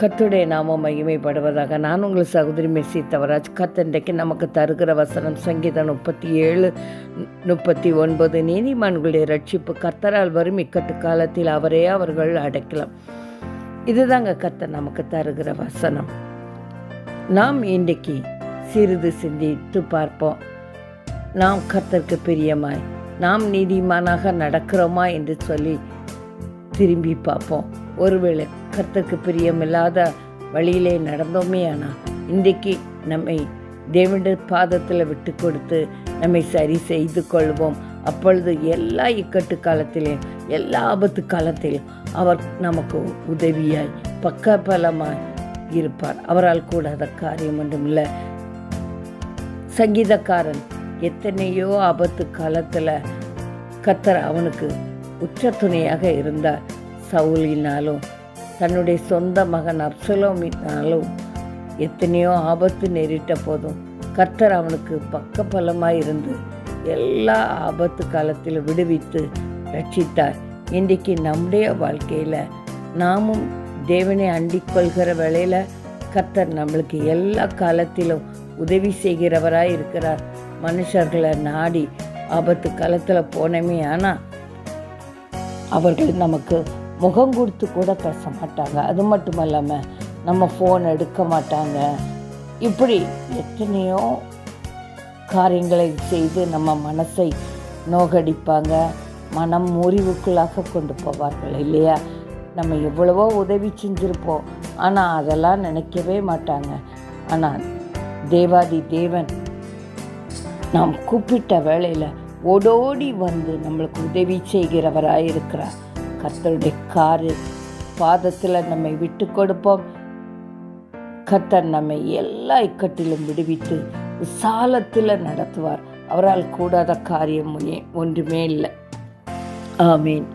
கத்துடைய நாமம் மகிமைப்படுவதாக நான் உங்கள் சகோதரி மெஸ்ஸி தவராஜ். கத்தண்டைக்கு நமக்கு தருகிற வசனம் சங்கீதம் முப்பத்தி ஏழு முப்பத்தி ஒன்பது. நீதிமான்களுடைய ரட்சிப்பு கத்தரால் வரும் இக்கட்டு காலத்தில் அவரே அவர்கள் அடைக்கலாம். இதுதாங்க கத்த நமக்கு தருகிற வசனம். நாம் இன்றைக்கு சிறிது சிந்தித்து பார்ப்போம். நாம் கத்தருக்கு பிரியமாய் நாம் நீதிமானாக நடக்கிறோமா என்று சொல்லி திரும்பி பார்ப்போம். ஒருவேளை கர்த்தருக்கு பிரியமில்லாத வழியிலே நடந்தோமே ஆனால் இன்றைக்கு நம்மை தேவனுடைய பாதத்தில் விட்டு கொடுத்து நம்மை சரி செய்து கொள்வோம். அப்பொழுது எல்லா இக்கட்டு காலத்திலையும் எல்லா ஆபத்து காலத்திலும் அவர் நமக்கு உதவியாய் பக்கபலமாய் இருப்பார். அவரால் கூடாத காரியம் ஒன்றும் இல்லை சங்கீதக்காரன் எத்தனையோ ஆபத்து காலத்தில் கத்தர் அவனுக்கு உச்ச துணையாக இருந்தார். சவுலினாலும் தன்னுடைய சொந்த மகன் அப்சலோமினாலும் எத்தனையோ ஆபத்து நேரிட்ட போதும் கர்த்தர் அவனுக்கு பக்கபலமாய் இருந்து எல்லா ஆபத்து காலத்திலும் விடுவித்து ரட்சித்தார். இன்றைக்கு நம்முடைய வாழ்க்கையில் நாமும் தேவனை அண்டிக் கொள்கிற வேளையில் கர்த்தர் நம்மளுக்கு எல்லா காலத்திலும் உதவி செய்கிறவராக இருக்கிறார். மனுஷர்களை நாடி ஆபத்து காலத்தில் போனமே ஆனால் அவர்கள் நமக்கு முகம் கொடுத்து கூட பேச மாட்டாங்க. அது மட்டும் இல்லாமல் நம்ம ஃபோன் எடுக்க மாட்டாங்க. இப்படி எத்தனையோ காரியங்களை செய்து நம்ம மனசை நோகடிப்பாங்க. மனம் முறிவுக்குள்ளாக கொண்டு போவார்கள் இல்லையா? நம்ம எவ்வளவோ உதவி செஞ்சுருப்போம். ஆனால் அதெல்லாம் நினைக்கவே மாட்டாங்க. ஆனால் தேவாதி தேவன் நாம் கூப்பிட்ட வேளையில் ஓடோடி வந்து நம்மளுக்கு உதவி செய்கிறவராக இருக்கிறார் கர்த்தருடைய காரு பாதத்தில் நம்மை விட்டு கொடுப்போம். கர்த்தர் நம்மை எல்லா இக்கட்டிலும் விடுவித்து விசாலத்தில் நடத்துவார். அவரால் கூடாத காரியம் ஒன்றுமே இல்லை. ஆமீன்.